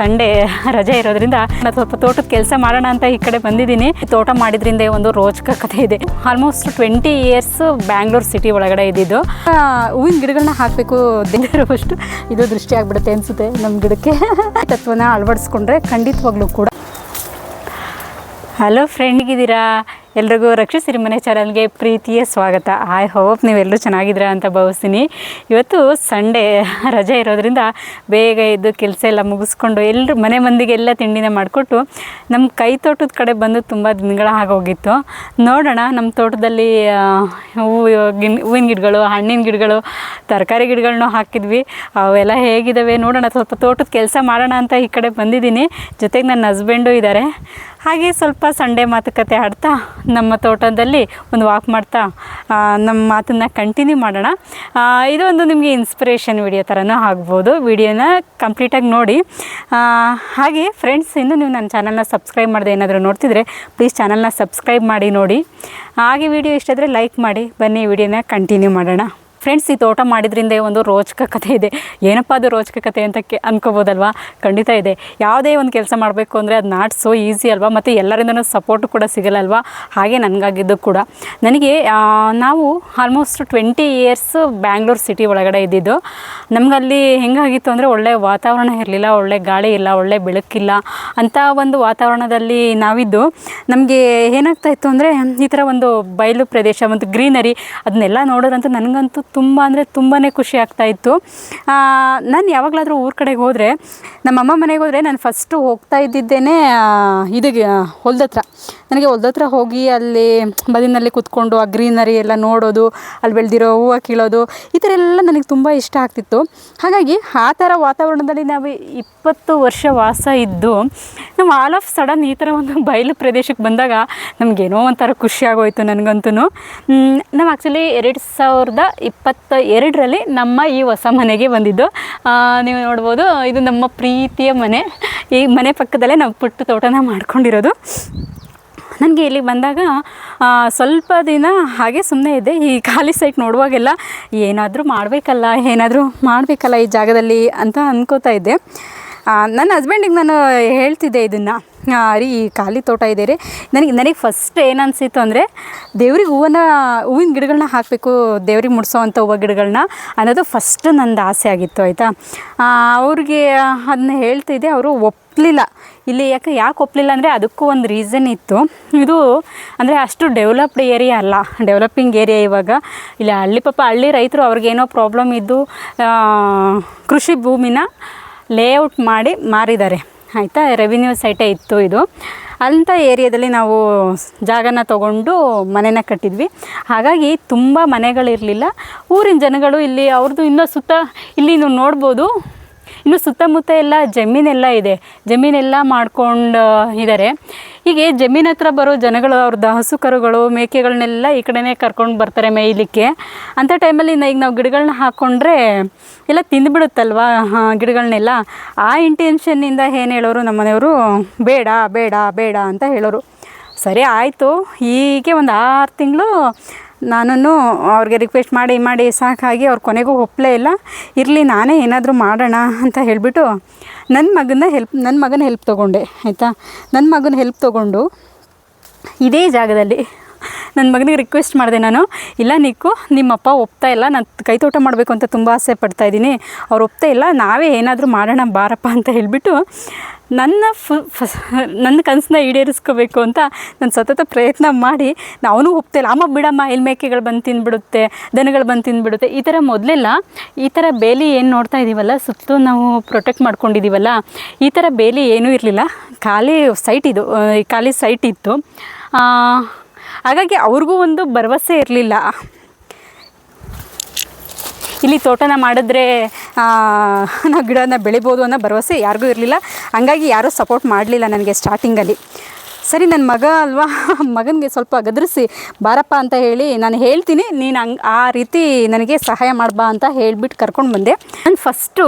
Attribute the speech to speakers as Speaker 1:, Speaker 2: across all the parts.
Speaker 1: Sunday ರಜೆ ಇರೋದ್ರಿಂದ ನಾನು ಸ್ವಲ್ಪ ತೋಟದ ಕೆಲಸ ಮಾಡೋಣ ಅಂತ ಈ ಕಡೆ ಬಂದಿದ್ದೀನಿ. ತೋಟ ಮಾಡಿದ್ರಿಂದ ಒಂದು ರೋಚಕ ಕಥೆ ಇದೆ. Almost twenty years Bangalore city ಒಳಗಡೆ ಇದ್ದಿದ್ದು. ಹೂವಿನ ಗಿಡಗಳನ್ನ ಹಾಕಬೇಕು ಅಷ್ಟು ಇದು ದೃಷ್ಟಿ ಆಗ್ಬಿಡುತ್ತೆ ಅನಿಸುತ್ತೆ ನಮ್ಮ ಗಿಡಕ್ಕೆ. ತತ್ವನ ಅಳವಡಿಸ್ಕೊಂಡ್ರೆ ಖಂಡಿತವಾಗ್ಲೂ ಕೂಡ. ಹಲೋ ಫ್ರೆಂಡ್ಗಿದ್ದೀರಾ ಎಲ್ರಿಗೂ ರಕ್ಷಿಸಿರಿ ಮನೆ ಚಾನಲ್ಗೆ ಪ್ರೀತಿಯ ಸ್ವಾಗತ. ಐ ಹೋಪ್ ನೀವೆಲ್ಲರೂ ಚೆನ್ನಾಗಿದ್ದೀರಾ ಅಂತ ಭಾವಿಸ್ತೀನಿ. ಇವತ್ತು ಸಂಡೇ ರಜೆ ಇರೋದ್ರಿಂದ ಬೇಗ ಇದ್ದು ಕೆಲಸ ಎಲ್ಲ ಮುಗಿಸ್ಕೊಂಡು ಎಲ್ಲರೂ ಮನೆ ಮಂದಿಗೆಲ್ಲ ತಿಂಡಿನ ಮಾಡಿಕೊಟ್ಟು ನಮ್ಮ ಕೈ ತೋಟದ ಕಡೆ ಬಂದು ತುಂಬ ದಿನಗಳ ಆಗೋಗಿತ್ತು ನೋಡೋಣ ನಮ್ಮ ತೋಟದಲ್ಲಿ ಹೂವು ಗಿನ್, ಹೂವಿನ ಗಿಡಗಳು, ಹಣ್ಣಿನ ಗಿಡಗಳು, ತರಕಾರಿ ಗಿಡಗಳನ್ನೂ ಹಾಕಿದ್ವಿ. ಅವೆಲ್ಲ ಹೇಗಿದ್ದಾವೆ ನೋಡೋಣ. ಸ್ವಲ್ಪ ತೋಟದ ಕೆಲಸ ಮಾಡೋಣ ಅಂತ ಈ ಕಡೆ ಬಂದಿದ್ದೀನಿ. ಜೊತೆಗೆ ನನ್ನ ಹಸ್ಬೆಂಡು ಇದ್ದಾರೆ ಹಾಗೆ ಸ್ವಲ್ಪ ಸಂಡೆ ಮಾತುಕತೆ ಆಡ್ತಾ ನಮ್ಮ ತೋಟದಲ್ಲಿ ಒಂದು ವಾಕ್ ಮಾಡ್ತಾ ನಮ್ಮ ಮಾತನ್ನು ಕಂಟಿನ್ಯೂ ಮಾಡೋಣ. ಇದೊಂದು ನಿಮಗೆ ಇನ್ಸ್ಪಿರೇಷನ್ ವಿಡಿಯೋ ಥರನೂ ಆಗ್ಬೋದು. ವಿಡಿಯೋನ ಕಂಪ್ಲೀಟಾಗಿ ನೋಡಿ. ಹಾಗೆ ಫ್ರೆಂಡ್ಸ್ ಇನ್ನು ನೀವು ನನ್ನ ಚಾನಲ್ನ ಸಬ್ಸ್ಕ್ರೈಬ್ ಮಾಡದೆ ಏನಾದರೂ ನೋಡ್ತಿದ್ರೆ ಪ್ಲೀಸ್ ಚಾನಲ್ನ ಸಬ್ಸ್ಕ್ರೈಬ್ ಮಾಡಿ ನೋಡಿ. ಹಾಗೆ ವಿಡಿಯೋ ಇಷ್ಟ ಆದರೆ ಲೈಕ್ ಮಾಡಿ. ಬನ್ನಿ ವಿಡಿಯೋನ ಕಂಟಿನ್ಯೂ ಮಾಡೋಣ. ಫ್ರೆಂಡ್ಸ್ ಈ ತೋಟ ಮಾಡಿದ್ರಿಂದ ಒಂದು ರೋಚಕ ಕಥೆ ಇದೆ. ಏನಪ್ಪ ಅದು ರೋಚಕ ಕಥೆ ಅಂತ ಕೆ ಅನ್ಕೋಬೋದಲ್ವಾ? ಖಂಡಿತ ಇದೆ. ಯಾವುದೇ ಒಂದು ಕೆಲಸ ಮಾಡಬೇಕು ಅಂದರೆ ಅದು ನಾಟ್ ಸೋ ಈಸಿ ಅಲ್ವಾ? ಮತ್ತು ಎಲ್ಲರಿಂದನೂ ಸಪೋರ್ಟ್ ಕೂಡ ಸಿಗಲ್ಲ ಅಲ್ವಾ ಹಾಗೆ ನನಗಾಗಿದ್ದು ಕೂಡ. ನನಗೆ ನಾವು almost twenty years Bangalore city ಒಳಗಡೆ ಇದ್ದಿದ್ದು. ನಮಗಲ್ಲಿ ಹೆಂಗಾಗಿತ್ತು ಅಂದರೆ ಒಳ್ಳೆ ವಾತಾವರಣ ಇರಲಿಲ್ಲ, ಒಳ್ಳೆ ಗಾಳಿ ಇಲ್ಲ, ಒಳ್ಳೆ ಬೆಳಕಿಲ್ಲ ಅಂತ ಒಂದು ವಾತಾವರಣದಲ್ಲಿ ನಾವಿದ್ದು. ನಮಗೆ ಏನಾಗ್ತಾ ಇತ್ತು ಅಂದರೆ ಈ ಥರ ಒಂದು ಬಯಲು ಪ್ರದೇಶ, ಒಂದು ಗ್ರೀನರಿ, ಅದನ್ನೆಲ್ಲ ನೋಡೋದಂತೂ ನನಗಂತೂ ತುಂಬ ಅಂದರೆ ತುಂಬಾ ಖುಷಿ ಆಗ್ತಾ ಇತ್ತು. ನಾನು ಯಾವಾಗಲಾದರೂ ಊರ ಕಡೆಗೆ ಹೋದರೆ, ನಮ್ಮಮ್ಮ ಮನೆಗೆ ಹೋದರೆ ನಾನು ಫಸ್ಟು ಹೋಗ್ತಾ ಇದ್ದಿದ್ದೇನೆ ಇದಕ್ಕೆ ಹೊಲದತ್ರ ನನಗೆ ಹೊಲ್ದ ಹತ್ರ ಹೋಗಿ ಅಲ್ಲಿ ಬದಿನಲ್ಲಿ ಕೂತ್ಕೊಂಡು ಆ ಗ್ರೀನರಿ ಎಲ್ಲ ನೋಡೋದು, ಅಲ್ಲಿ ಬೆಳೆದಿರೋ ಹೂವು ಕೀಳೋದು, ಈ ಥರ ಎಲ್ಲ ನನಗೆ ತುಂಬ ಇಷ್ಟ ಆಗ್ತಿತ್ತು. ಹಾಗಾಗಿ ಆ ಥರ ವಾತಾವರಣದಲ್ಲಿ ನಾವು ಇಪ್ಪತ್ತು ವರ್ಷ ವಾಸ ಇದ್ದು, ನಾವು ಆಲ್ ಆಫ್ ಸಡನ್ ಈ ಥರ ಒಂದು ಬಯಲು ಪ್ರದೇಶಕ್ಕೆ ಬಂದಾಗ ನಮಗೇನೋ ಒಂಥರ ಖುಷಿ ಆಗೋಯ್ತು ನನಗಂತೂ ನಾವು ಆ್ಯಕ್ಚುಲಿ ಎರಡು ಸಾವಿರದ ಇಪ್ಪತ್ತ ಎರಡರಲ್ಲಿ ನಮ್ಮ ಈ ಹೊಸ ಮನೆಗೆ ಬಂದಿದ್ದು. ನೀವು ನೋಡ್ಬೋದು, ಇದು ನಮ್ಮ ಪ್ರೀತಿಯ ಮನೆ. ಈ ಮನೆ ಪಕ್ಕದಲ್ಲೇ ನಾವು ಪುಟ್ಟು ತೋಟನ ಮಾಡ್ಕೊಂಡಿರೋದು. ನನಗೆ ಇಲ್ಲಿ ಬಂದಾಗ ಸ್ವಲ್ಪ ದಿನ ಹಾಗೆ ಸುಮ್ಮನೆ ಇದ್ದೆ. ಈ ಖಾಲಿ ಸೈಟ್ ನೋಡುವಾಗೆಲ್ಲ ಏನಾದರೂ ಮಾಡಬೇಕಲ್ಲ ಏನಾದರೂ ಮಾಡಬೇಕಲ್ಲ ಈ ಜಾಗದಲ್ಲಿ ಅಂತ ಅಂದ್ಕೋತಾ ಇದ್ದೆ. ನನ್ನ ಹಸ್ಬೆಂಡಿಗೆ ನಾನು ಹೇಳ್ತಿದ್ದೆ ಇದನ್ನು. ರೀ, ಈ ಖಾಲಿ ತೋಟ ಇದೆ ರೀ. ನನಗೆ ನನಗೆ ಫಸ್ಟ್ ಏನು ಅನಿಸಿತ್ತು ಅಂದರೆ, ದೇವ್ರಿಗೆ ಹೂವನ್ನ, ಹೂವಿನ ಗಿಡಗಳನ್ನ ಹಾಕಬೇಕು, ದೇವ್ರಿಗೆ ಮುಡಿಸೋ ಅಂಥ ಹೂವು ಗಿಡಗಳನ್ನ ಅನ್ನೋದು ಫಸ್ಟ್ ನಂದು ಆಸೆ ಆಗಿತ್ತು, ಆಯಿತಾ? ಅವ್ರಿಗೆ ಅದನ್ನ ಹೇಳ್ತಿದ್ದೆ, ಅವರು ಒಪ್ಪಲಿಲ್ಲ ಇಲ್ಲಿ ಯಾಕೆ ಯಾಕೆ ಒಪ್ಪಲಿಲ್ಲ ಅಂದರೆ ಅದಕ್ಕೂ ಒಂದು ರೀಸನ್ ಇತ್ತು. ಇದು ಅಂದರೆ ಅಷ್ಟು ಡೆವಲಪ್ಡ್ ಏರಿಯಾ ಅಲ್ಲ. ಡೆವಲಪಿಂಗ್ ಏರಿಯಾ ಇವಾಗ. ಇಲ್ಲಿ ಹಳ್ಳಿ ಪಾಪ, ಹಳ್ಳಿ ರೈತರು ಅವ್ರಿಗೇನೋ ಪ್ರಾಬ್ಲಮ್ ಇದ್ದು ಕೃಷಿ ಭೂಮಿನ ಲೇಔಟ್ ಮಾಡಿ ಮಾರಿದ್ದಾರೆ. ಆಯಿತಾ? ರೆವಿನ್ಯೂ ಸೈಟೇ ಇತ್ತು ಇದು. ಅಂಥ ಏರಿಯಾದಲ್ಲಿ ನಾವು ಜಾಗನ ತಗೊಂಡು ಮನೆನ ಕಟ್ಟಿದ್ವಿ. ಹಾಗಾಗಿ ತುಂಬ ಮನೆಗಳಿರಲಿಲ್ಲ. ಊರಿನ ಜನಗಳು ಇಲ್ಲಿ, ಅವ್ರದ್ದು ಇನ್ನೂ ಸುತ್ತ ಇಲ್ಲಿ ನೋಡ್ಬೋದು. ಇನ್ನು ಸುತ್ತಮುತ್ತ ಎಲ್ಲ ಜಮೀನೆಲ್ಲ ಇದೆ. ಜಮೀನೆಲ್ಲ ಮಾಡ್ಕೊಂಡು ಇದ್ದಾರೆ ಹೀಗೆ ಜಮೀನ್ ಹತ್ರ ಬರೋ ಜನಗಳು ಅವ್ರದ್ದು ಹಸು ಕರುಗಳು ಮೇಕೆಗಳನ್ನೆಲ್ಲ ಈ ಕಡೆನೇ ಕರ್ಕೊಂಡು ಬರ್ತಾರೆ ಮೇಯ್ಲಿಕ್ಕೆ. ಅಂಥ ಟೈಮಲ್ಲಿ ಈಗ ನಾವು ಗಿಡಗಳನ್ನ ಹಾಕ್ಕೊಂಡ್ರೆ ಎಲ್ಲ ತಿಂದುಬಿಡುತ್ತಲ್ವಾ? ಗಿಡಗಳನ್ನೆಲ್ಲ ಆ ಇಂಟೆನ್ಷನ್ನಿಂದ ಏನು ಹೇಳೋರು ನಮ್ಮನೆಯವರು ಬೇಡ ಬೇಡ ಬೇಡ ಅಂತ ಹೇಳೋರು. ಸರಿ, ಆಯಿತು. ಹೀಗೆ ಒಂದು ಆರು ತಿಂಗಳು ನಾನು ಅವ್ರಿಗೆ ರಿಕ್ವೆಸ್ಟ್ ಮಾಡಿ ಮಾಡಿ ಸಾಕಾಗಿ ಅವ್ರು ಕೊನೆಗೂ ಒಪ್ಪಲೇ ಇಲ್ಲ. ಇರಲಿ, ನಾನೇ ಏನಾದರೂ ಮಾಡೋಣ ಅಂತ ಹೇಳಿಬಿಟ್ಟು ನನ್ನ ಮಗನ ಹೆಲ್ಪ್ ನನ್ನ ಮಗನ ಹೆಲ್ಪ್ ತೊಗೊಂಡೆ, ಆಯಿತಾ? ನನ್ನ ಮಗನ ಹೆಲ್ಪ್ ತೊಗೊಂಡು ಇದೇ ಜಾಗದಲ್ಲಿ ನನ್ನ ಮಗನಿಗೆ ರಿಕ್ವೆಸ್ಟ್ ಮಾಡಿದೆ ನಾನು, ಇಲ್ಲ ನಿಕ್ಕು, ನಿಮ್ಮಪ್ಪ ಒಪ್ತಾ ಇಲ್ಲ, ನಾನು ಕೈತೋಟ ಮಾಡಬೇಕು ಅಂತ ತುಂಬ ಆಸೆ ಪಡ್ತಾ ಇದ್ದೀನಿ. ಅವ್ರು ಒಪ್ತಾ ಇಲ್ಲ, ನಾವೇ ಏನಾದರೂ ಮಾಡೋಣ, ಬಾರಪ್ಪ ಅಂತ ಹೇಳಿಬಿಟ್ಟು ನನ್ನ ಫು ಫಸ್ ನನ್ನ ಕನಸನ್ನ ಈಡೇರಿಸ್ಕೋಬೇಕು ಅಂತ ನಾನು ಸತತ ಪ್ರಯತ್ನ ಮಾಡಿ ಅವನು ಇಲ್ಲ. ಅಮ್ಮ, ಬಿಡಮ್ಮ ಇಲ್ಲಿ ಮೇಕೆಗಳು ಬಂದು ತಿಂದುಬಿಡುತ್ತೆ, ದನಗಳು ಬಂದು ತಿಂದುಬಿಡುತ್ತೆ, ಈ ಥರ ಮೊದಲೆಲ್ಲ ಈ ಥರ ಬೇಲಿ ಏನು ನೋಡ್ತಾ ಇದ್ದೀವಲ್ಲ ಸುತ್ತು ನಾವು ಪ್ರೊಟೆಕ್ಟ್ ಮಾಡ್ಕೊಂಡಿದ್ದೀವಲ್ಲ ಈ ಥರ ಬೇಲಿ ಏನೂ ಇರಲಿಲ್ಲ. ಖಾಲಿ ಸೈಟ್ ಇದು ಖಾಲಿ ಸೈಟ್ ಇತ್ತು. ಹಾಗಾಗಿ ಅವ್ರಿಗೂ ಒಂದು ಭರವಸೆ ಇರಲಿಲ್ಲ. ಇಲ್ಲಿ ತೋಟನ ಮಾಡಿದ್ರೆ ನಾವು ಗಿಡನ ಬೆಳಿಬೋದು ಅನ್ನೋ ಭರವಸೆ ಯಾರಿಗೂ ಇರಲಿಲ್ಲ. ಹಂಗಾಗಿ ಯಾರೂ ಸಪೋರ್ಟ್ ಮಾಡಲಿಲ್ಲ ನನಗೆ ಸ್ಟಾರ್ಟಿಂಗಲ್ಲಿ ಸರಿ ನನ್ನ ಮಗ ಅಲ್ವಾ? ಮಗನಿಗೆ ಸ್ವಲ್ಪ ಗದರಿಸಿ, ಬಾರಪ್ಪ ಅಂತ ಹೇಳಿ ನಾನು ಹೇಳ್ತೀನಿ, ನೀನು ಹಂಗೆ ಆ ರೀತಿ ನನಗೆ ಸಹಾಯ ಮಾಡಬಾ ಅಂತ ಹೇಳಿಬಿಟ್ಟು ಕರ್ಕೊಂಡು ಬಂದೆ. ನಾನು ಫಸ್ಟು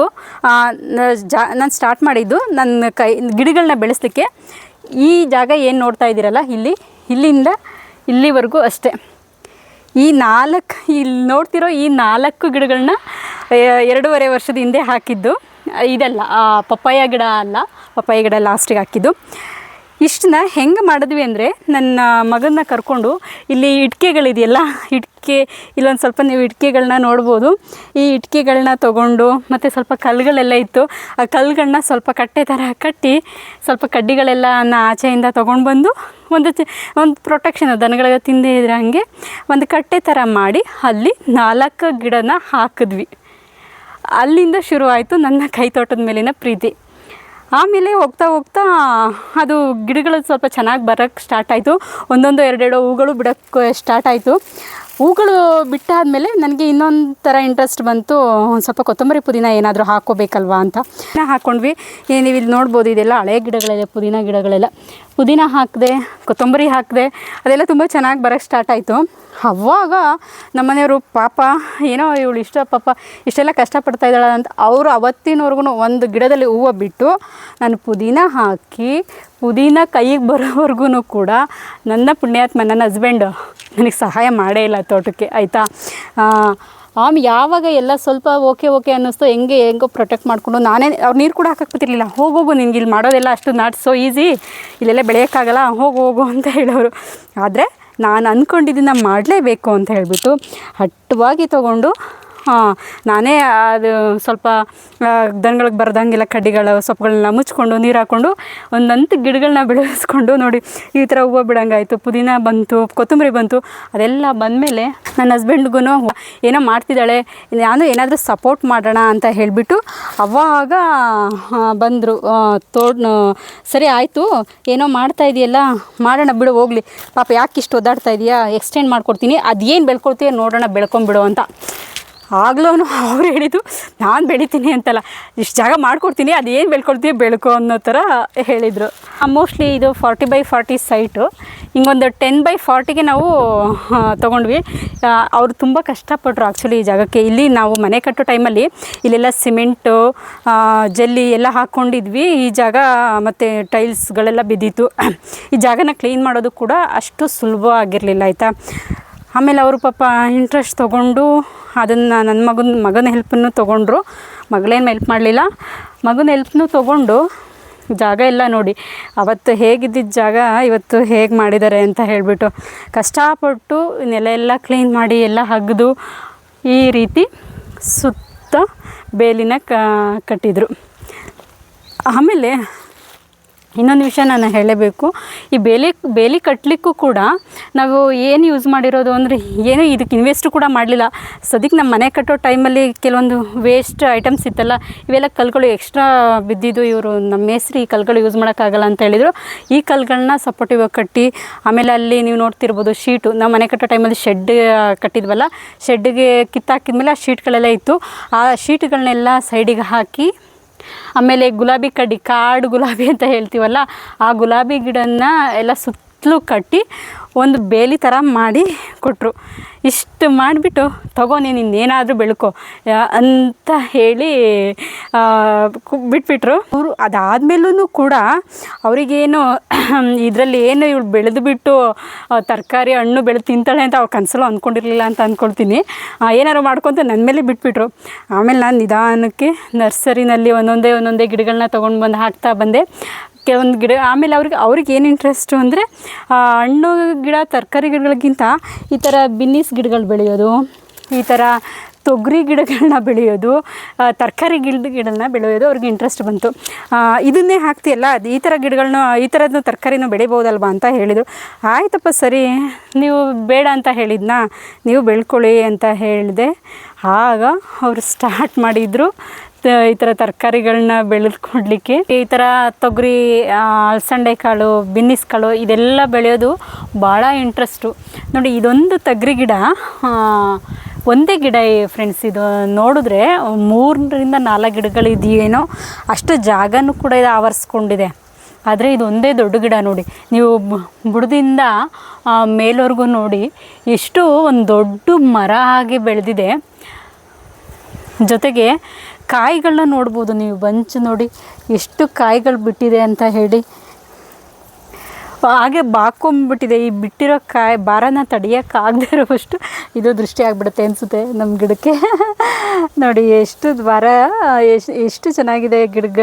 Speaker 1: ಜಾ, ನಾನು ಸ್ಟಾರ್ಟ್ ಮಾಡಿದ್ದು ನನ್ನ ಕೈ ಗಿಡಗಳನ್ನ ಬೆಳೆಸಲಿಕ್ಕೆ. ಈ ಜಾಗ ಏನು ನೋಡ್ತಾ ಇದ್ದೀರಲ್ಲ, ಇಲ್ಲಿ, ಇಲ್ಲಿಂದ ಇಲ್ಲಿವರೆಗೂ ಅಷ್ಟೇ. ಈ ನಾಲ್ಕು, ಇಲ್ಲಿ ನೋಡ್ತಿರೋ ಈ ನಾಲ್ಕು ಗಿಡಗಳನ್ನ ಎರಡೂವರೆ ವರ್ಷದ ಹಿಂದೆ ಹಾಕಿದ್ದು. ಇದೆಲ್ಲ ಪಪ್ಪಾಯ ಗಿಡ ಅಲ್ಲ, ಪಪ್ಪಾಯ ಗಿಡ ಲಾಸ್ಟಿಗೆ ಹಾಕಿದ್ದು. ಇಷ್ಟನ್ನ ಹೆಂಗೆ ಮಾಡಿದ್ವಿ ಅಂದರೆ ನನ್ನ ಮಗನ್ನ ಕರ್ಕೊಂಡು ಇಲ್ಲಿ ಇಟ್ಕೆಗಳಿದೆಯಲ್ಲ, ಇಟ್ಕೆ, ಇಲ್ಲೊಂದು ಸ್ವಲ್ಪ ನೀವು ಇಟ್ಕೆಗಳನ್ನ ನೋಡ್ಬೋದು. ಈ ಇಟ್ಕೆಗಳನ್ನ ತೊಗೊಂಡು ಮತ್ತು ಸ್ವಲ್ಪ ಕಲ್ಲುಗಳೆಲ್ಲ ಇತ್ತು. ಆ ಕಲ್ಲುಗಳನ್ನ ಸ್ವಲ್ಪ ಕಟ್ಟೆ ಥರ ಕಟ್ಟಿ ಸ್ವಲ್ಪ ಕಡ್ಡಿಗಳೆಲ್ಲ ಆಚೆಯಿಂದ ತೊಗೊಂಡು ಬಂದು ಒಂದು ಒಂದು ಪ್ರೊಟೆಕ್ಷನ್ ದನಗಳಿಗೆ ತಿಂದೇ ಇದ್ರೆ ಹಂಗೆ ಒಂದು ಕಟ್ಟೆ ಥರ ಮಾಡಿ ಅಲ್ಲಿ ನಾಲ್ಕು ಗಿಡನ ಹಾಕಿದ್ವಿ. ಅಲ್ಲಿಂದ ಶುರುವಾಯಿತು ನನ್ನ ಕೈ ತೋಟದ ಮೇಲಿನ ಪ್ರೀತಿ. ಆಮೇಲೆ ಹೋಗ್ತಾ ಹೋಗ್ತಾ ಅದು ಗಿಡಗಳು ಸ್ವಲ್ಪ ಚೆನ್ನಾಗಿ ಬರೋಕ್ಕೆ ಸ್ಟಾರ್ಟ್ ಆಯಿತು. ಒಂದೊಂದು ಎರಡೆರಡು ಹೂಗಳು ಬಿಡೋಕ್ಕೆ ಸ್ಟಾರ್ಟ್ ಆಯಿತು. ಹೂಗಳು ಬಿಟ್ಟಾದಮೇಲೆ ನನಗೆ ಇನ್ನೊಂದು ಥರ ಇಂಟ್ರೆಸ್ಟ್ ಬಂತು ಒಂದು ಸ್ವಲ್ಪ ಕೊತ್ತಂಬರಿ ಪುದೀನ ಏನಾದರೂ ಹಾಕೋಬೇಕಲ್ವಾ ಅಂತ. ಹಾಕ್ಕೊಂಡ್ವಿ ನೀವು ಇಲ್ಲಿ ನೋಡ್ಬೋದು, ಇದೆಲ್ಲ ಹಳೆ ಗಿಡಗಳೆಲ್ಲ ಪುದೀನ ಗಿಡಗಳೆಲ್ಲ. ಪುದೀನ ಹಾಕಿದೆ, ಕೊತ್ತಂಬರಿ ಹಾಕಿದೆ, ಅದೆಲ್ಲ ತುಂಬ ಚೆನ್ನಾಗಿ ಬರೋಕ್ಕೆ ಸ್ಟಾರ್ಟ್ ಆಯಿತು. ಅವಾಗ ನಮ್ಮನೆಯವರು ಪಾಪ, ಏನೋ ಇವಳು ಇಷ್ಟ, ಪಾಪ, ಇಷ್ಟೆಲ್ಲ ಕಷ್ಟಪಡ್ತಾ ಇದ್ದಾಳೆ ಅಂತ ಅವರು ಅವತ್ತಿನವರೆಗೂ ಒಂದು ಗಿಡದಲ್ಲಿ ಹೂವು ಬಿಟ್ಟು ನಾನು ಪುದೀನ ಹಾಕಿ, ಪುದೀನ ಕೈಗೆ ಬರೋವರೆಗೂ ಕೂಡ ನನ್ನ ಪುಣ್ಯಾತ್ಮ, ನನ್ನ ಹಸ್ಬೆಂಡು ನನಗೆ ಸಹಾಯ ಮಾಡೇ ಇಲ್ಲ ತೋಟಕ್ಕೆ, ಆಯಿತಾ? ಆಮೇಲೆ ಯಾವಾಗ ಎಲ್ಲ ಸ್ವಲ್ಪ ಓಕೆ ಓಕೆ ಅನ್ನಿಸ್ತು, ಹೆಂಗೆ ಹೆಂಗೋ ಪ್ರೊಟೆಕ್ಟ್ ಮಾಡಿಕೊಂಡು, ನಾನೇ ಅವ್ರು ನೀರು ಕೂಡ ಹಾಕಕ್ಕೆ ಹೋಗು ಹೋಗು ನಿನ್ಗೆ ಇಲ್ಲಿ ಮಾಡೋದೆಲ್ಲ ಅಷ್ಟು ನಾಟ್ ಸೊ ಈಸಿ ಇಲ್ಲೆಲ್ಲ ಬೆಳೆಯೋಕ್ಕಾಗಲ್ಲ, ಹೋಗು ಹೋಗು ಅಂತ ಹೇಳೋರು. ಆದರೆ ನಾನು ಅಂದ್ಕೊಂಡಿದ್ದನ್ನು ಮಾಡಲೇಬೇಕು ಅಂತ ಹೇಳಿಬಿಟ್ಟು ಹಟ್ಟವಾಗಿ ತೊಗೊಂಡು ಹಾಂ, ನಾನೇ ಅದು ಸ್ವಲ್ಪ ದನಗಳಿಗೆ ಬರ್ದಂಗೆಲ್ಲ ಕಡ್ಡಿಗಳು ಸೊಪ್ಪುಗಳನ್ನ ಮುಚ್ಕೊಂಡು ನೀರು ಹಾಕ್ಕೊಂಡು ಒಂದಂತ ಗಿಡಗಳನ್ನ ಬೆಳೆಸ್ಕೊಂಡು ನೋಡಿ, ಈ ಥರ ಹೂವು ಬಿಡಂಗಾಯಿತು, ಪುದೀನ ಬಂತು, ಕೊತ್ತಂಬರಿ ಬಂತು, ಅದೆಲ್ಲ ಬಂದಮೇಲೆ ನನ್ನ ಹಸ್ಬೆಂಡ್ಗೂ ಏನೋ ಮಾಡ್ತಿದ್ದಾಳೆ ನಾನು ಏನಾದರೂ ಸಪೋರ್ಟ್ ಮಾಡೋಣ ಅಂತ ಹೇಳಿಬಿಟ್ಟು ಅವಾಗ ಬಂದರು ತೋಡ್ ಸರಿ ಆಯಿತು, ಏನೋ ಮಾಡ್ತಾ ಇದೆಯಲ್ಲ, ಮಾಡೋಣ ಬಿಡು, ಹೋಗಲಿ, ಪಾಪ ಯಾಕೆ ಇಷ್ಟು ಒದ್ದಾಡ್ತಾ ಇದೆಯಾ ಎಕ್ಸ್ಟೆಂಡ್ ಮಾಡ್ಕೊಡ್ತೀನಿ, ಅದೇನು ಬೆಳ್ಕೊಳ್ತೀಯ ನೋಡೋಣ, ಬೆಳ್ಕೊಂಬಿಡು ಅಂತ. ಆಗ್ಲೂ ಅವ್ರು ಹೇಳಿದ್ದು, ನಾನು ಬೆಳಿತೀನಿ ಅಂತಲ್ಲ. ಇಷ್ಟು ಜಾಗ ಮಾಡ್ಕೊಡ್ತೀನಿ ಅದೇನು ಬೆಳ್ಕೊಳ್ತೀವಿ ಬೆಳ್ಕೊ ಅನ್ನೋ ಥರ ಹೇಳಿದರು. ಮೋಸ್ಟ್ಲಿ ಇದು ಫಾರ್ಟಿ ಬೈ ಫಾರ್ಟಿ ಸೈಟು ಹಿಂಗೊಂದು ಟೆನ್ ಬೈ ಫಾರ್ಟಿಗೆ ನಾವು ತೊಗೊಂಡ್ವಿ. ಅವರು ತುಂಬ ಕಷ್ಟಪಟ್ಟರು ಆ್ಯಕ್ಚುಲಿ ಈ ಜಾಗಕ್ಕೆ. ಇಲ್ಲಿ ನಾವು ಮನೆ ಕಟ್ಟೋ ಟೈಮಲ್ಲಿ ಇಲ್ಲೆಲ್ಲ ಸಿಮೆಂಟು ಜಲ್ಲಿ ಎಲ್ಲ ಹಾಕ್ಕೊಂಡಿದ್ವಿ ಈ ಜಾಗ ಮತ್ತು ಟೈಲ್ಸ್ಗಳೆಲ್ಲ ಬಿದ್ದಿತ್ತು. ಈ ಜಾಗನ ಕ್ಲೀನ್ ಮಾಡೋದು ಕೂಡ ಅಷ್ಟು ಸುಲಭ ಆಗಿರಲಿಲ್ಲ, ಆಯಿತಾ? ಆಮೇಲೆ ಅವರು ಪಾಪ ಇಂಟ್ರೆಸ್ಟ್ ತೊಗೊಂಡು ಅದನ್ನು ನನ್ನ ಮಗನ ಮಗನ ಹೆಲ್ಪನ್ನು ತೊಗೊಂಡ್ರು. ಮಗಳೇನು ಹೆಲ್ಪ್ ಮಾಡಲಿಲ್ಲ. ಮಗನ ಹೆಲ್ಪ್ನು ತೊಗೊಂಡು ಜಾಗ ಎಲ್ಲ ನೋಡಿ. ಅವತ್ತು ಹೇಗಿದ್ದಿದ್ದ ಜಾಗ, ಇವತ್ತು ಹೇಗೆ ಮಾಡಿದ್ದಾರೆ ಅಂತ ಹೇಳಿಬಿಟ್ಟು. ಕಷ್ಟಪಟ್ಟು ನೆಲ ಎಲ್ಲ ಕ್ಲೀನ್ ಮಾಡಿ ಎಲ್ಲ ಹಗ್ದು ಈ ರೀತಿ ಸುತ್ತ ಬೇಲಿನ ಕಟ್ಟಿದರು. ಆಮೇಲೆ ಇನ್ನೊಂದು ವಿಷಯ ನಾನು ಹೇಳಬೇಕು. ಈ ಬೇಲಿ ಬೇಲಿ ಕಟ್ಟಲಿಕ್ಕೂ ಕೂಡ ನಾವು ಏನು ಯೂಸ್ ಮಾಡಿರೋದು ಅಂದರೆ ಏನು ಇದಕ್ಕೆ ಇನ್ವೆಸ್ಟ್ ಕೂಡ ಮಾಡಲಿಲ್ಲ. ಸದ್ಯಕ್ಕೆ ನಮ್ಮ ಮನೆ ಕಟ್ಟೋ ಟೈಮಲ್ಲಿ ಕೆಲವೊಂದು ವೇಸ್ಟ್ ಐಟಮ್ಸ್ ಇತ್ತಲ್ಲ, ಇವೆಲ್ಲ ಕಲ್ಗಳು ಎಕ್ಸ್ಟ್ರಾ ಬಿದ್ದಿದ್ದು ಇವರು ನಮ್ಮ ಮೇಸ್ತ್ರಿ ಈ ಕಲ್ಗಳು ಯೂಸ್ ಮಾಡೋಕ್ಕಾಗಲ್ಲ ಅಂತ ಹೇಳಿದರು. ಈ ಕಲ್ಗಳನ್ನ ಸಪೋರ್ಟಿವ್ ಕಟ್ಟಿ, ಆಮೇಲೆ ಅಲ್ಲಿ ನೀವು ನೋಡ್ತಿರ್ಬೋದು ಶೀಟು. ನಾವು ಮನೆ ಕಟ್ಟೋ ಟೈಮಲ್ಲಿ ಶೆಡ್ ಕಟ್ಟಿದ್ವಲ್ಲ ಶೆಡ್ಗೆ ಕಿತ್ತಾಕಿದ್ಮೇಲೆ ಆ ಶೀಟ್ಗಳೆಲ್ಲ ಇತ್ತು. ಆ ಶೀಟ್ಗಳನ್ನೆಲ್ಲ ಸೈಡಿಗೆ ಹಾಕಿ ಆಮೇಲೆ ಗುಲಾಬಿ ಕಡ್ಡಿ ಕಾಡು ಗುಲಾಬಿ ಅಂತ ಹೇಳ್ತೀವಲ್ಲ ಆ ಗುಲಾಬಿ ಗಿಡನ ಎಲ್ಲ ಸುತ್ತಲೂ ಕಟ್ಟಿ ಒಂದು ಬೇಲಿ ಥರ ಮಾಡಿ ಕೊಟ್ಟರು ಇಷ್ಟು ಮಾಡಿಬಿಟ್ಟು ತಗೋ ನೀನು ಇನ್ನೇನಾದರೂ ಬೆಳ್ಕೊ ಅಂತ ಹೇಳಿ ಬಿಟ್ಬಿಟ್ರು. ಅವರು ಅದಾದಮೇಲೂ ಕೂಡ ಅವರಿಗೇನು ಇದರಲ್ಲಿ ಏನು ಇವಳು ಬೆಳೆದು ಬಿಟ್ಟು ತರಕಾರಿ ಹಣ್ಣು ಬೆಳೆದು ತಿಂತಾಳೆ ಅಂತ ಅವ್ರು ಕನಸಲ್ಲೂ ಅಂದ್ಕೊಂಡಿರಲಿಲ್ಲ ಅಂತ ಅಂದ್ಕೊಳ್ತೀನಿ ಏನಾರು ಮಾಡ್ಕೊತ ನನ್ನ ಮೇಲೆ ಬಿಟ್ಬಿಟ್ರು. ಆಮೇಲೆ ನಾನು ನಿಧಾನಕ್ಕೆ ನರ್ಸರಿನಲ್ಲಿ ಒಂದೊಂದೇ ಒಂದೊಂದೇ ಗಿಡಗಳನ್ನ ತೊಗೊಂಡು ಬಂದು ಹಾಕ್ತಾ ಬಂದೆ. ಕೆಲವೊಂದು ಗಿಡ, ಆಮೇಲೆ ಅವ್ರಿಗೆ ಅವ್ರಿಗೆ ಏನು ಇಂಟ್ರೆಸ್ಟು ಅಂದರೆ ಹಣ್ಣು ಗಿಡ, ತರಕಾರಿ ಗಿಡಗಳಿಗಿಂತ ಈ ಥರ ಬಿನ್ನಿಸ್ ಗಿಡಗಳು ಬೆಳೆಯೋದು, ಈ ಥರ ತೊಗರಿ ಗಿಡಗಳನ್ನ ಬೆಳೆಯೋದು ತರಕಾರಿ ಗಿಡ ಗಿಡಗಳನ್ನ ಬೆಳೆಯೋದು ಅವ್ರಿಗೆ ಇಂಟ್ರೆಸ್ಟ್ ಬಂತು. ಇದನ್ನೇ ಹಾಕ್ತಿಯಲ್ಲ, ಅದು ಈ ಥರ ಗಿಡಗಳನ್ನ, ಈ ಥರದ ತರಕಾರಿನ ಬೆಳಿಬೋದಲ್ವಾ ಅಂತ ಹೇಳಿದರು. ಆಯಿತಪ್ಪ ಸರಿ, ನೀವು ಬೇಡ ಅಂತ ಹೇಳಿದ್ನಾ? ನೀವು ಬೆಳ್ಕೊಳ್ಳಿ ಅಂತ ಹೇಳಿದೆ. ಆಗ ಅವರು ಸ್ಟಾರ್ಟ್ ಮಾಡಿದರು. ಈ ಥರ ತರಕಾರಿಗಳನ್ನ ಬೆಳೆದ್ಕೊಡ್ಲಿಕ್ಕೆ ಈ ಥರ ತೊಗರಿ ಅಲಸಂಡೆ ಕಾಳು ಬಿನ್ನಿಸ್ ಕಾಳು ಇದೆಲ್ಲ ಬೆಳೆಯೋದು ಭಾಳ ಇಂಟ್ರೆಸ್ಟು ನೋಡಿ, ಇದೊಂದು ತೊಗರಿ ಗಿಡ ಒಂದೇ ಗಿಡ ಫ್ರೆಂಡ್ಸ್ ಇದು ನೋಡಿದ್ರೆ ಮೂರರಿಂದ ನಾಲ್ಕು ಗಿಡಗಳು ಇದೆಯೇನೋ ಅಷ್ಟು ಜಾಗನೂ ಕೂಡ ಇದು ಆವರಿಸ್ಕೊಂಡಿದೆ. ಆದರೆ ಇದು ಒಂದೇ ದೊಡ್ಡ ಗಿಡ ನೋಡಿ. ನೀವು ಬುಡದಿಂದ ಮೇಲವರೆಗೂ ನೋಡಿ ಎಷ್ಟು ಒಂದು ದೊಡ್ಡ ಮರ ಆಗಿ ಬೆಳೆದಿದೆ. ಜೊತೆಗೆ ಕಾಯಿಗಳನ್ನ ನೋಡ್ಬೋದು. ನೀವು ಬಂಚು ನೋಡಿ ಎಷ್ಟು ಕಾಯಿಗಳು ಬಿಟ್ಟಿದೆ ಅಂತ ಹೇಳಿ. ಹಾಗೆ ಬಾಕೊಂಬಿಟ್ಟಿದೆ ಈ ಬಿಟ್ಟಿರೋ ಕಾಯಿ ಭಾರನ ತಡಿಯೋಕ್ಕಾಗದೇ ಇದು ದೃಷ್ಟಿ ಆಗಿಬಿಡುತ್ತೆ ಅನಿಸುತ್ತೆ ನಮ್ಮ ಗಿಡಕ್ಕೆ. ನೋಡಿ ಎಷ್ಟು ದ್ವಾರ ಎಷ್ಟು ಎಷ್ಟು ಚೆನ್ನಾಗಿದೆ ಗಿಡಗ,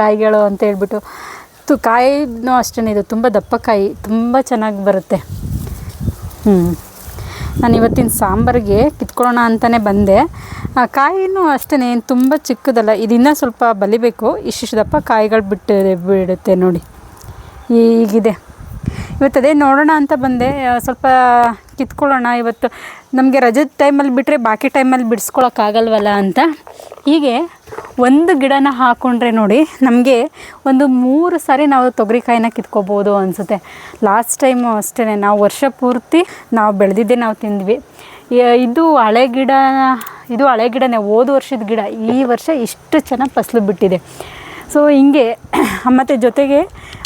Speaker 1: ಕಾಯಿಗಳು ಅಂತ ಹೇಳ್ಬಿಟ್ಟು. ತು ಕಾಯಿನೂ ಅಷ್ಟೇ ಇದು ತುಂಬ ದಪ್ಪ ಕಾಯಿ, ತುಂಬ ಚೆನ್ನಾಗಿ ಬರುತ್ತೆ. ಹ್ಞೂ ನಾನು ಇವತ್ತಿನ ಸಾಂಬಾರಿಗೆ ಕಿತ್ಕೊಳ್ಳೋಣ ಅಂತಲೇ ಬಂದೆ. ಆ, ಕಾಯಿನೂ ಅಷ್ಟೇ ಏನು ತುಂಬ ಚಿಕ್ಕದಲ್ಲ, ಇದನ್ನ ಸ್ವಲ್ಪ ಬಲಿಬೇಕು. ಇಷ್ಟಿಷ್ಟು ದಪ್ಪ ಕಾಯಿಗಳು ಬಿಟ್ಟು ಬಿಡುತ್ತೆ ನೋಡಿ. ಈಗಿದೆ ಇವತ್ತು ಅದೇ ನೋಡೋಣ ಅಂತ ಬಂದೆ. ಸ್ವಲ್ಪ ಕಿತ್ಕೊಳ್ಳೋಣ. ಇವತ್ತು ನಮಗೆ ರಜದ ಟೈಮಲ್ಲಿ ಬಿಟ್ಟರೆ ಬಾಕಿ ಟೈಮಲ್ಲಿ ಬಿಡಿಸ್ಕೊಳಕ್ಕಾಗಲ್ವಲ್ಲ ಅಂತ. ಹೀಗೆ ಒಂದು ಗಿಡನ ಹಾಕ್ಕೊಂಡ್ರೆ ನೋಡಿ, ನಮಗೆ ಒಂದು ಮೂರು ಸಾರಿ ನಾವು ತೊಗರಿಕಾಯಿನ ಕಿತ್ಕೋಬೋದು ಅನಿಸುತ್ತೆ. ಲಾಸ್ಟ್ ಟೈಮು ಅಷ್ಟೇ ನಾವು ವರ್ಷ ಪೂರ್ತಿ ನಾವು ಬೆಳೆದಿದ್ದೇ ನಾವು ತಿಂದ್ವಿ. ಇದು ಹಳೆ ಗಿಡ, ಇದು ಹಳೆ ಗಿಡನೇ, ಹೋದ ವರ್ಷದ ಗಿಡ, ಈ ವರ್ಷ ಇಷ್ಟು ಚೆನ್ನಾಗಿ ಫಸಲು ಬಿಟ್ಟಿದೆ. ಸೊ ಹಿಂಗೆ ಮತ್ತು ಜೊತೆಗೆ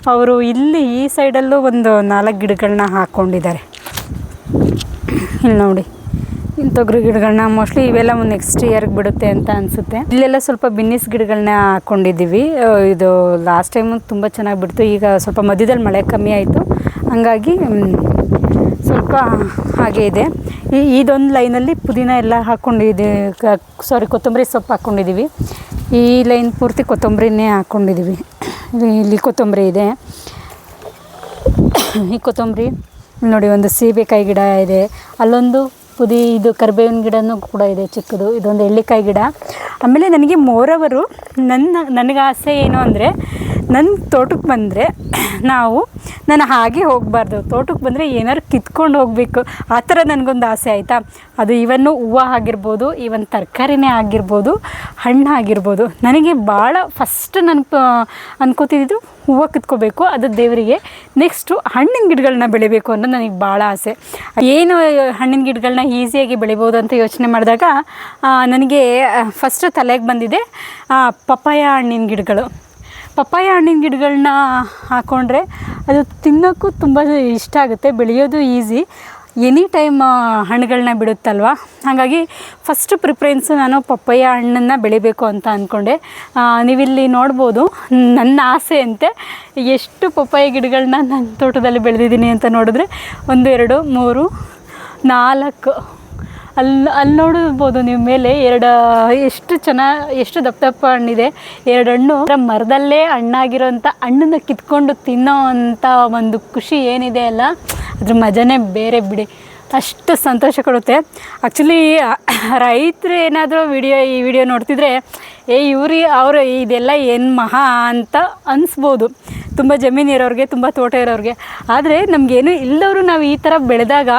Speaker 1: ಅವರು ಇಲ್ಲಿ ಈ ಸೈಡಲ್ಲೂ ಒಂದು ನಾಲ್ಕು ಗಿಡಗಳನ್ನ ಹಾಕ್ಕೊಂಡಿದ್ದಾರೆ ಇಲ್ಲಿ ನೋಡಿ. ಇನ್ನು ತೊಗರಿ ಗಿಡಗಳನ್ನ ಮೋಸ್ಟ್ಲಿ ಇವೆಲ್ಲ ಒಂದು ನೆಕ್ಸ್ಟ್ ಇಯರ್ಗೆ ಬಿಡುತ್ತೆ ಅಂತ ಅನಿಸುತ್ತೆ. ಇಲ್ಲೆಲ್ಲ ಸ್ವಲ್ಪ ಬಿನ್ನಿಸ್ ಗಿಡಗಳನ್ನ ಹಾಕೊಂಡಿದ್ದೀವಿ. ಇದು ಲಾಸ್ಟ್ ಟೈಮು ತುಂಬ ಚೆನ್ನಾಗಿ ಬಿಡ್ತು. ಈಗ ಸ್ವಲ್ಪ ಮಧ್ಯದಲ್ಲಿ ಮಳೆ ಕಮ್ಮಿ ಆಯಿತು. ಹಂಗಾಗಿ ಸ್ವಲ್ಪ ಹಾಗೆ ಇದೆ. ಈ, ಇದೊಂದು ಲೈನಲ್ಲಿ ಪುದೀನ ಎಲ್ಲ ಹಾಕ್ಕೊಂಡಿದ್ದೀವಿ ಸಾರಿ ಕೊತ್ತಂಬರಿ ಸೊಪ್ಪು ಹಾಕ್ಕೊಂಡಿದ್ದೀವಿ ಈ ಲೈನ್ ಪೂರ್ತಿ ಕೊತ್ತಂಬರಿನೇ ಹಾಕ್ಕೊಂಡಿದ್ದೀವಿ ಇಲ್ಲಿ ಕೊತ್ತಂಬರಿ ಇದೆ. ಈ ಕೊತ್ತಂಬರಿ ನೋಡಿ, ಒಂದು ಸೀಬೆಕಾಯಿ ಗಿಡ ಇದೆ. ಅಲ್ಲೊಂದು ಪುದಿ, ಇದು ಕರಿಬೇವಿನ ಗಿಡನೂ ಕೂಡ ಇದೆ, ಚಿಕ್ಕದು. ಇದೊಂದು ಎಳ್ಳಿಕಾಯಿ ಗಿಡ. ಆಮೇಲೆ ನನಗೆ ಮೋರವರು ನನ್ನ, ನನಗೆ ಆಸೆ ಏನು ಅಂದರೆ ನನ್ನ ತೋಟಕ್ಕೆ ಬಂದರೆ ನಾವು ನಾನು ಹಾಗೆ ಹೋಗಬಾರ್ದು. ತೋಟಕ್ಕೆ ಬಂದರೆ ಏನಾದ್ರು ಕಿತ್ಕೊಂಡು ಹೋಗಬೇಕು. ಆ ಥರ ನನಗೊಂದು ಆಸೆ ಆಯಿತಾ? ಅದು ಇವನ್ನು ಹೂವು ಆಗಿರ್ಬೋದು ಇವನ್ ತರಕಾರಿನೇ ಆಗಿರ್ಬೋದು, ಹಣ್ಣು ಆಗಿರ್ಬೋದು. ನನಗೆ ಭಾಳ ಫಸ್ಟ್ ನಾನು ಅನ್ಕೋತಿದ್ದು ಹೂವು ಕಿತ್ಕೋಬೇಕು. ಅದು ದೇವರಿಗೆ ನೆಕ್ಸ್ಟು ಹಣ್ಣಿನ ಗಿಡಗಳನ್ನ ಬೆಳಿಬೇಕು ಅನ್ನೋದು ನನಗೆ ಭಾಳ ಆಸೆ. ಏನು ಹಣ್ಣಿನ ಗಿಡಗಳನ್ನ ಈಸಿಯಾಗಿ ಬೆಳಿಬೋದು ಅಂತ ಯೋಚನೆ ಮಾಡಿದಾಗ ನನಗೆ ಫಸ್ಟ್ ತಲೆಗೆ ಬಂದಿದೆ ಪಪ್ಪಾಯ ಹಣ್ಣಿನ ಗಿಡಗಳು. ಪಪ್ಪಾಯ ಹಣ್ಣಿನ ಗಿಡಗಳನ್ನ ಹಾಕ್ಕೊಂಡ್ರೆ ಅದು ತಿನ್ನೋಕ್ಕೂ ತುಂಬ ಇಷ್ಟ ಆಗುತ್ತೆ, ಬೆಳೆಯೋದು ಈಸಿ. ಎನಿ ಟೈಮ್ ಹಣ್ಣುಗಳನ್ನ ಬಿಡುತ್ತಲ್ವ? ಹಾಗಾಗಿ ಫಸ್ಟ್ ಪ್ರಿಫರೆನ್ಸು ನಾನು ಪಪ್ಪಾಯ ಹಣ್ಣನ್ನು ಬೆಳಿಬೇಕು ಅಂತ ಅಂದ್ಕೊಂಡೆ ನೀವಿಲ್ಲಿ ನೋಡ್ಬೋದು, ನನ್ನ ಆಸೆ ಅಂತೆ ಎಷ್ಟು ಪಪ್ಪಾಯ ಗಿಡಗಳನ್ನ ನನ್ನ ತೋಟದಲ್ಲಿ ಬೆಳೆದಿದ್ದೀನಿ ಅಂತ ನೋಡಿದ್ರೆ ಒಂದು, ಎರಡು, ಮೂರು, ನಾಲ್ಕು ಅಲ್ಲಿ ಅಲ್ಲಿ ನೋಡ್ಬೋದು ನಿಮ್ಮ ಮೇಲೆ ಎರಡು, ಎಷ್ಟು ಚೆನ್ನಾಗಿ ಎಷ್ಟು ದಪ್ಪ ದಪ್ಪ ಹಣ್ಣಿದೆ. ಎರಡು ಹಣ್ಣು ಮರದಲ್ಲೇ ಹಣ್ಣಾಗಿರೋಂಥ ಹಣ್ಣನ್ನು ಕಿತ್ಕೊಂಡು ತಿನ್ನೋ ಅಂಥ ಒಂದು ಖುಷಿ ಏನಿದೆ ಅಲ್ಲ? ಅದ್ರ ಮಜಾನೇ ಬೇರೆ ಬಿಡಿ. ಅಷ್ಟು ಸಂತೋಷ ಕೊಡುತ್ತೆ. ಆ್ಯಕ್ಚುಲಿ ರೈತರು ಏನಾದರೂ ವಿಡಿಯೋ, ಈ ವಿಡಿಯೋ ನೋಡ್ತಿದ್ರೆ, ಏ ಇವ್ರಿ ಅವರು ಇದೆಲ್ಲ ಏನು ಮಹಾ ಅಂತ ಅನಿಸ್ಬೋದು. ತುಂಬ ಜಮೀನು ಇರೋರಿಗೆ, ತುಂಬ ತೋಟ ಇರೋರಿಗೆ. ಆದರೆ ನಮಗೇನು ಇಲ್ಲವರು ನಾವು ಈ ಥರ ಬೆಳೆದಾಗ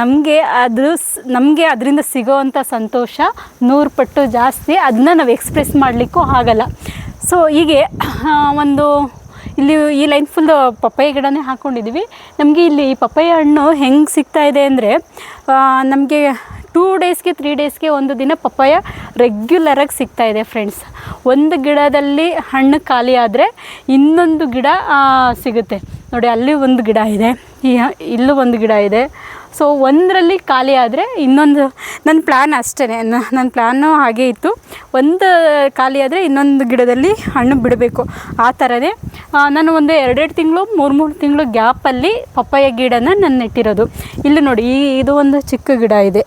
Speaker 1: ನಮಗೆ ಅದು ನಮಗೆ ಅದರಿಂದ ಸಿಗೋವಂಥ ಸಂತೋಷ ನೂರು ಪಟ್ಟು ಜಾಸ್ತಿ ಅದನ್ನ ನಾವು ಎಕ್ಸ್ಪ್ರೆಸ್ ಮಾಡಲಿಕ್ಕೂ ಆಗಲ್ಲ. ಸೊ ಹೀಗೆ ಒಂದು ಇಲ್ಲಿ ಈ ಲೈನ್ ಫುಲ್ ಪಪ್ಪಾಯ ಗಿಡನೇ ಹಾಕ್ಕೊಂಡಿದ್ದೀವಿ ನಮಗೆ ಇಲ್ಲಿ ಈ ಪಪ್ಪಾಯ ಹಣ್ಣು ಹೆಂಗೆ ಸಿಗ್ತಾ ಇದೆ ಅಂದರೆ ನಮಗೆ ಟೂ ಡೇಸ್ಗೆ ತ್ರೀ ಡೇಸ್ಗೆ ಒಂದು ದಿನ ಪಪ್ಪಾಯ ರೆಗ್ಯುಲರಾಗಿ ಸಿಗ್ತಾ ಇದೆ ಫ್ರೆಂಡ್ಸ್ ಒಂದು ಗಿಡದಲ್ಲಿ ಹಣ್ಣು ಖಾಲಿ ಆದರೆ ಇನ್ನೊಂದು ಗಿಡ ಸಿಗುತ್ತೆ. ನೋಡಿ, ಅಲ್ಲಿ ಒಂದು ಗಿಡ ಇದೆ. ಈ ಇಲ್ಲೂ ಒಂದು ಗಿಡ ಇದೆ. ಸೊ ಒಂದರಲ್ಲಿ ಖಾಲಿ ಆದರೆ ಇನ್ನೊಂದು ನನ್ನ ಪ್ಲ್ಯಾನ್ ಅಷ್ಟೇ ನನ್ನ ಪ್ಲ್ಯಾನು ಹಾಗೇ ಇತ್ತು. ಒಂದು ಖಾಲಿ ಆದರೆ ಇನ್ನೊಂದು ಗಿಡದಲ್ಲಿ ಹಣ್ಣು ಬಿಡಬೇಕು. ಆ ಥರನೇ ನಾನು ಒಂದು ಎರಡೆರಡು ತಿಂಗಳು, ಮೂರು ಮೂರು ತಿಂಗಳು ಗ್ಯಾಪಲ್ಲಿ ಪಪ್ಪಾಯ ಗಿಡನ ನಾನು ನೆಟ್ಟಿರೋದು ಇಲ್ಲಿ ನೋಡಿ ಇದು ಒಂದು ಚಿಕ್ಕ ಗಿಡ ಇದೆ.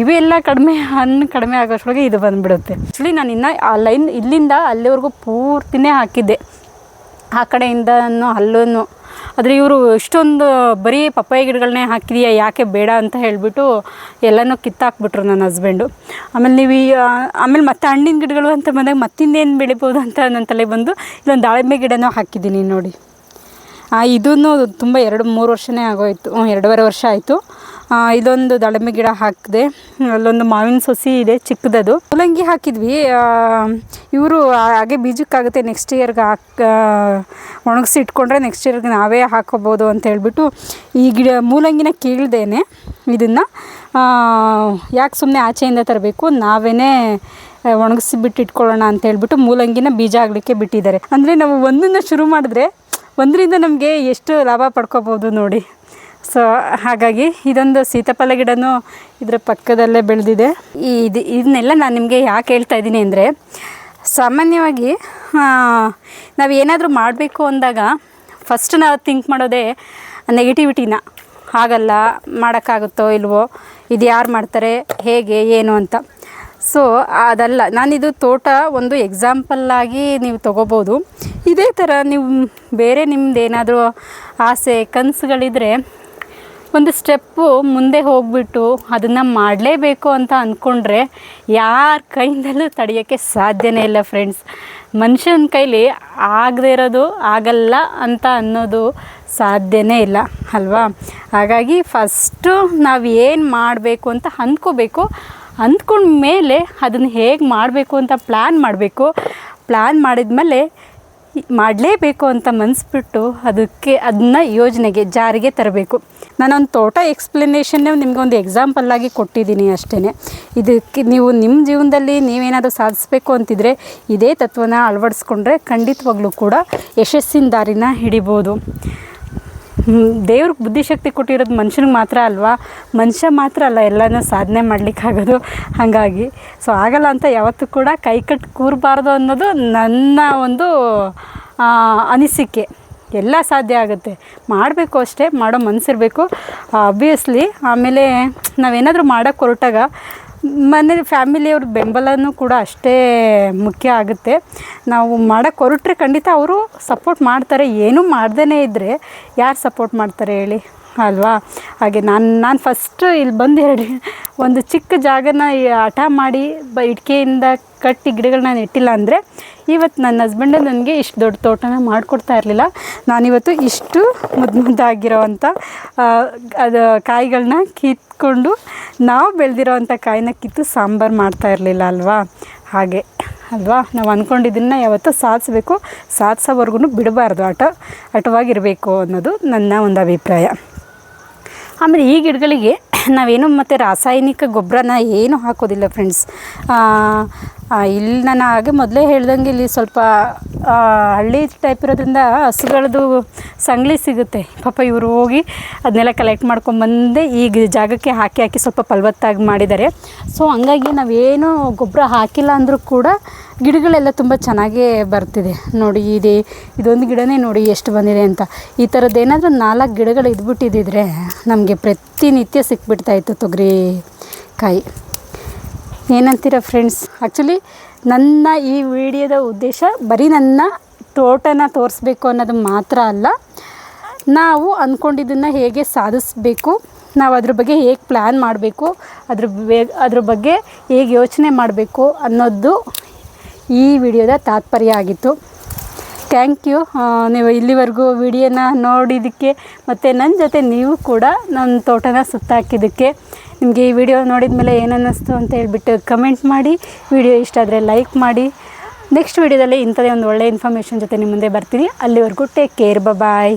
Speaker 1: ಇವೆಲ್ಲ ಕಡಿಮೆ, ಹಣ್ಣು ಕಡಿಮೆ ಆಗೋಷ್ಟ್ರೊಳಗೆ ಇದು ಬಂದುಬಿಡುತ್ತೆ. ಆ್ಯಕ್ಚುಲಿ ನಾನು ಇನ್ನೂ ಆ ಲೈನ್ ಇಲ್ಲಿಂದ ಅಲ್ಲಿವರೆಗೂ ಪೂರ್ತಿನೇ ಹಾಕಿದ್ದೆ. ಆ ಕಡೆಯಿಂದನೂ ಅಲ್ಲೂ ಆದರೆ ಇವರು ಇಷ್ಟೊಂದು ಬರೀ ಪಪ್ಪಾಯಿ ಗಿಡಗಳನ್ನೇ ಹಾಕಿದೀಯಾ, ಯಾಕೆ ಬೇಡ ಅಂತ ಹೇಳಿಬಿಟ್ಟು ಎಲ್ಲನೂ ಕಿತ್ತಾಕ್ಬಿಟ್ರು ನನ್ನ ಹಸ್ಬೆಂಡು ಆಮೇಲೆ ನೀವು ಈ ಆಮೇಲೆ ಮತ್ತೆ ಹಣ್ಣಿನ ಗಿಡಗಳು ಅಂತ ಬಂದಾಗ ಮತ್ತಿನ್ನೇನು ಬೆಳಿಬೋದು ಅಂತ ನನ್ನ ತಲೆ ಬಂದು ಇಲ್ಲೊಂದು ದಾಳಿಂಬೆ ಗಿಡನೂ ಹಾಕಿದ್ದೀನಿ ನೋಡಿ. ಇದನ್ನು ತುಂಬ ಎರಡು ಮೂರು ವರ್ಷನೇ ಆಗೋಯ್ತು ಎರಡೂವರೆ ವರ್ಷ ಆಯಿತು. ಇದೊಂದು ದಾಳಿಂಬೆ ಗಿಡ ಹಾಕಿದೆ. ಅಲ್ಲೊಂದು ಮಾವಿನ ಸೊಸಿ ಇದೆ, ಚಿಕ್ಕದದು. ಮೂಲಂಗಿ ಹಾಕಿದ್ವಿ. ಇವರು ಹಾಗೆ ಬೀಜಕ್ಕಾಗುತ್ತೆ ನೆಕ್ಸ್ಟ್ ಇಯರ್ಗೆ ಹಾಕ ಒಣಗಿಸಿ ಇಟ್ಕೊಂಡ್ರೆ ನೆಕ್ಸ್ಟ್ ಇಯರ್ಗೆ ನಾವೇ ಹಾಕೋಬೋದು ಅಂತ ಹೇಳ್ಬಿಟ್ಟು ಈ ಗಿಡ, ಮೂಲಂಗಿನ ಕೀಳ್ದೇನೆ ಇದನ್ನು. ಯಾಕೆ ಸುಮ್ಮನೆ ಆಚೆಯಿಂದ ತರಬೇಕು? ನಾವೇ ಒಣಗಿಸಿ ಬಿಟ್ಟು ಇಟ್ಕೊಳ್ಳೋಣ ಅಂತ ಹೇಳ್ಬಿಟ್ಟು ಮೂಲಂಗಿನ ಬೀಜ ಆಗಲಿಕ್ಕೆ ಬಿಟ್ಟಿದ್ದಾರೆ. ಅಂದರೆ ನಾವು ಒಂದನ್ನು ಶುರು ಮಾಡಿದ್ರೆ ಒಂದರಿಂದ ನಮಗೆ ಎಷ್ಟು ಲಾಭ ಪಡ್ಕೋಬೋದು ನೋಡಿ. ಸೊ, ಹಾಗಾಗಿ ಇದೊಂದು ಸೀತಾಫಲ ಗಿಡನೂ ಇದರ ಪಕ್ಕದಲ್ಲೇ ಬೆಳೆದಿದೆ. ಈ ಇದು, ಇದನ್ನೆಲ್ಲ ನಾನು ನಿಮಗೆ ಯಾಕೆ ಹೇಳ್ತಾ ಇದ್ದೀನಿ ಅಂದರೆ, ಸಾಮಾನ್ಯವಾಗಿ ನಾವು ಏನಾದರೂ ಮಾಡಬೇಕು ಅಂದಾಗ ಫಸ್ಟ್ ನಾವು ಥಿಂಕ್ ಮಾಡೋದೇ ನೆಗೆಟಿವಿಟಿನ ಆಗಲ್ಲ ಮಾಡೋಕ್ಕಾಗುತ್ತೋ ಇಲ್ವೋ, ಇದು ಯಾರು ಮಾಡ್ತಾರೆ, ಹೇಗೆ, ಏನು ಅಂತ. ಸೊ ಅದಲ್ಲ, ನಾನಿದು ತೋಟ ಒಂದು ಎಕ್ಸಾಂಪಲ್ಲಾಗಿ ನೀವು ತೊಗೋಬೋದು. ಇದೇ ಥರ ನೀವು ಬೇರೆ ನಿಮ್ಮದೇನಾದರೂ ಆಸೆ, ಕನಸುಗಳಿದ್ರೆ ಒಂದು ಸ್ಟೆಪ್ಪು ಮುಂದೆ ಹೋಗ್ಬಿಟ್ಟು ಅದನ್ನು ಮಾಡಲೇಬೇಕು ಅಂತ ಅಂದ್ಕೊಂಡ್ರೆ ಯಾರ ಕೈಯಿಂದಲೂ ತಡೆಯೋಕ್ಕೆ ಸಾಧ್ಯನೇ ಇಲ್ಲ ಫ್ರೆಂಡ್ಸ್ ಮನುಷ್ಯನ ಕೈಲಿ ಆಗದೇ ಇರೋದು ಆಗಲ್ಲ ಅಂತ ಅನ್ನೋದು ಸಾಧ್ಯನೇ ಇಲ್ಲ, ಅಲ್ವಾ? ಹಾಗಾಗಿ ಫಸ್ಟು ನಾವು ಏನು ಮಾಡಬೇಕು ಅಂತ ಅಂದ್ಕೋಬೇಕು ಅಂದ್ಕೊಂಡ ಮೇಲೆ ಅದನ್ನು ಹೇಗೆ ಮಾಡಬೇಕು ಅಂತ ಪ್ಲ್ಯಾನ್ ಮಾಡಬೇಕು. ಪ್ಲ್ಯಾನ್ ಮಾಡಿದ್ಮೇಲೆ ಮಾಡಲೇಬೇಕು ಅಂತ ಮನಸ್ಬಿಟ್ಟು ಅದಕ್ಕೆ ಅದನ್ನ ಯೋಜನೆಗೆ ಜಾರಿಗೆ ತರಬೇಕು. ನಾನೊಂದು ತೋಟ ಎಕ್ಸ್ಪ್ಲನೇಷನ್ನೇ ನಿಮ್ಗೆ ಒಂದು ಎಕ್ಸಾಂಪಲ್ಲಾಗಿ ಕೊಟ್ಟಿದ್ದೀನಿ ಅಷ್ಟೇ ಇದಕ್ಕೆ ನೀವು ನಿಮ್ಮ ಜೀವನದಲ್ಲಿ ನೀವೇನಾದರೂ ಸಾಧಿಸ್ಬೇಕು ಅಂತಿದ್ರೆ ಇದೇ ತತ್ವನ ಅಳವಡಿಸ್ಕೊಂಡ್ರೆ ಖಂಡಿತವಾಗ್ಲೂ ಕೂಡ ಯಶಸ್ಸಿನ ದಾರಿನ ಹಿಡಿಬೋದು. ದೇವ್ರಿಗೆ ಬುದ್ಧಿಶಕ್ತಿ ಕೊಟ್ಟಿರೋದು ಮನುಷ್ಯನಿಗೆ ಮಾತ್ರ ಅಲ್ವಾ? ಮನುಷ್ಯ ಮಾತ್ರ ಅಲ್ಲ, ಎಲ್ಲನೂ ಸಾಧನೆ ಮಾಡಲಿಕ್ಕಾಗೋದು ಹಾಗಾಗಿ, ಸೊ ಆಗಲ್ಲ ಅಂತ ಯಾವತ್ತೂ ಕೂಡ ಕೈ ಕಟ್ಟು ಕೂರಬಾರ್ದು ಅನ್ನೋದು ನನ್ನ ಒಂದು ಅನಿಸಿಕೆ. ಎಲ್ಲ ಸಾಧ್ಯ ಆಗುತ್ತೆ. ಮಾಡಬೇಕು ಅಷ್ಟೇ, ಮಾಡೋ ಮನಸ್ಸಿರಬೇಕು ಆಬ್ವಿಯಸ್ಲಿ ಆಮೇಲೆ ನಾವೇನಾದರೂ ಮಾಡೋಕ್ಕೆ ಹೊರಟಾಗ ಮನೇಲಿ ಫ್ಯಾಮಿಲಿಯವ್ರ ಬೆಂಬಲನೂ ಕೂಡ ಅಷ್ಟೇ ಮುಖ್ಯ ಆಗುತ್ತೆ. ನಾವು ಮಾಡೋಕ್ಕೆ ಹೊರಟ್ರೆ ಖಂಡಿತ ಅವರು ಸಪೋರ್ಟ್ ಮಾಡ್ತಾರೆ. ಏನೂ ಮಾಡ್ದೇ ಇದ್ದರೆ ಯಾರು ಸಪೋರ್ಟ್ ಮಾಡ್ತಾರೆ ಹೇಳಿ? ಅಲ್ವಾ? ಹಾಗೆ ನಾನು ನಾನು ಫಸ್ಟು ಇಲ್ಲಿ ಬಂದು ಹೇಳಿ ಒಂದು ಚಿಕ್ಕ ಜಾಗನ ಹಠ ಮಾಡಿ ಬ ಇಟ್ಕೆಯಿಂದ ಕಟ್ಟಿ ಗಿಡಗಳನ್ನ ನೆಟ್ಟಿಲ್ಲ ಅಂದರೆ ಇವತ್ತು ನನ್ನ ಹಸ್ಬೆಂಡ್ ನನಗೆ ಇಷ್ಟು ದೊಡ್ಡ ತೋಟನ ಮಾಡಿಕೊಡ್ತಾ ಇರಲಿಲ್ಲ. ನಾನಿವತ್ತು ಇಷ್ಟು ಮುದ್ದು ಮುದ್ದಾಗಿರೋವಂಥ ಅದು ಕಾಯಿಗಳನ್ನ ಕಿತ್ಕೊಂಡು ನಾವು ಬೆಳೆದಿರೋವಂಥ ಕಾಯಿನ ಕಿತ್ತು ಸಾಂಬಾರು ಮಾಡ್ತಾ ಇರಲಿಲ್ಲ ಅಲ್ವಾ? ಹಾಗೆ, ಅಲ್ವಾ? ನಾವು ಅಂದ್ಕೊಂಡಿದ್ದನ್ನ ಯಾವತ್ತೂ ಸಾಧಿಸ್ಬೇಕು ಸಾಧಿಸೋವರೆಗೂ ಬಿಡಬಾರ್ದು. ಆಟ ಆಟವಾಗಿರಬೇಕು ಅನ್ನೋದು ನನ್ನ ಒಂದು ಅಭಿಪ್ರಾಯ. ಆಮೇಲೆ ಈ ಗಿಡಗಳಿಗೆ ನಾವೇನು ಮತ್ತು ರಾಸಾಯನಿಕ ಗೊಬ್ಬರನ ಏನು ಹಾಕೋದಿಲ್ಲ ಫ್ರೆಂಡ್ಸ್ ಇಲ್ಲಿ ನಾನು ಹಾಗೆ ಮೊದಲೇ ಹೇಳ್ದಂಗೆ ಇಲ್ಲಿ ಸ್ವಲ್ಪ ಹಳ್ಳಿ ಟೈಪ್ ಇರೋದ್ರಿಂದ ಹಸುಗಳದ್ದು ಸಂಗ್ಲಿ ಸಿಗುತ್ತೆ. ಪಾಪ ಇವರು ಹೋಗಿ ಅದನ್ನೆಲ್ಲ ಕಲೆಕ್ಟ್ ಮಾಡ್ಕೊಂಬಂದೇ ಈ ಜಾಗಕ್ಕೆ ಹಾಕಿ ಹಾಕಿ ಸ್ವಲ್ಪ ಫಲವತ್ತಾಗಿ ಮಾಡಿದ್ದಾರೆ. ಸೊ ಹಂಗಾಗಿ ನಾವೇನು ಗೊಬ್ಬರ ಹಾಕಿಲ್ಲ ಅಂದರೂ ಕೂಡ ಗಿಡಗಳೆಲ್ಲ ತುಂಬ ಚೆನ್ನಾಗೇ ಬರ್ತಿದೆ. ನೋಡಿ, ಇದೆ, ಇದೊಂದು ಗಿಡನೇ ನೋಡಿ ಎಷ್ಟು ಬಂದಿದೆ ಅಂತ. ಈ ಥರದ್ದು ಏನಾದರೂ ನಾಲ್ಕು ಗಿಡಗಳು ಇದ್ಬಿಟ್ಟಿದ್ದಿದ್ರೆ ನಮಗೆ ಪ್ರತಿನಿತ್ಯ ಸಿಕ್ಬಿಡ್ತಾಯಿತ್ತು ತೊಗರಿ ಕಾಯಿ. ಏನಂತೀರ ಫ್ರೆಂಡ್ಸ್ ಆ್ಯಕ್ಚುಲಿ ನನ್ನ ಈ ವಿಡಿಯೋದ ಉದ್ದೇಶ ಬರೀ ನನ್ನ ತೋಟನ ತೋರಿಸ್ಬೇಕು ಅನ್ನೋದು ಮಾತ್ರ ಅಲ್ಲ. ನಾವು ಅಂದ್ಕೊಂಡಿದ್ದನ್ನು ಹೇಗೆ ಸಾಧಿಸ್ಬೇಕು, ನಾವು ಅದ್ರ ಬಗ್ಗೆ ಹೇಗೆ ಪ್ಲ್ಯಾನ್ ಮಾಡಬೇಕು, ಅದ್ರ ಬೇ, ಅದ್ರ ಬಗ್ಗೆ ಹೇಗೆ ಯೋಚನೆ ಮಾಡಬೇಕು ಅನ್ನೋದು ಈ ವಿಡಿಯೋದ ತಾತ್ಪರ್ಯ ಆಗಿತ್ತು. ಥ್ಯಾಂಕ್ ಯು ನೀವು ಇಲ್ಲಿವರೆಗೂ ವಿಡಿಯೋನ ನೋಡಿದ್ದಕ್ಕೆ ಮತ್ತು ನನ್ನ ಜೊತೆ ನೀವು ಕೂಡ ನನ್ನ ತೋಟನ ಸುತ್ತಾಕಿದ್ದಕ್ಕೆ ನಿಮಗೆ ಈ ವಿಡಿಯೋ ನೋಡಿದ ಮೇಲೆ ಏನನ್ನಿಸ್ತು ಅಂತ ಹೇಳ್ಬಿಟ್ಟು ಕಮೆಂಟ್ ಮಾಡಿ. ವಿಡಿಯೋ ಇಷ್ಟ ಆದರೆ ಲೈಕ್ ಮಾಡಿ. ನೆಕ್ಸ್ಟ್ ವಿಡಿಯೋದಲ್ಲಿ ಇಂಥದೇ ಒಂದು ಒಳ್ಳೆಯ ಇನ್ಫಾರ್ಮೇಷನ್ ಜೊತೆ ನಿಮ್ಮ ಮುಂದೆ ಬರ್ತೀನಿ. ಅಲ್ಲಿವರೆಗೂ ಟೇಕ್ ಕೇರ್ ಬಾಯ್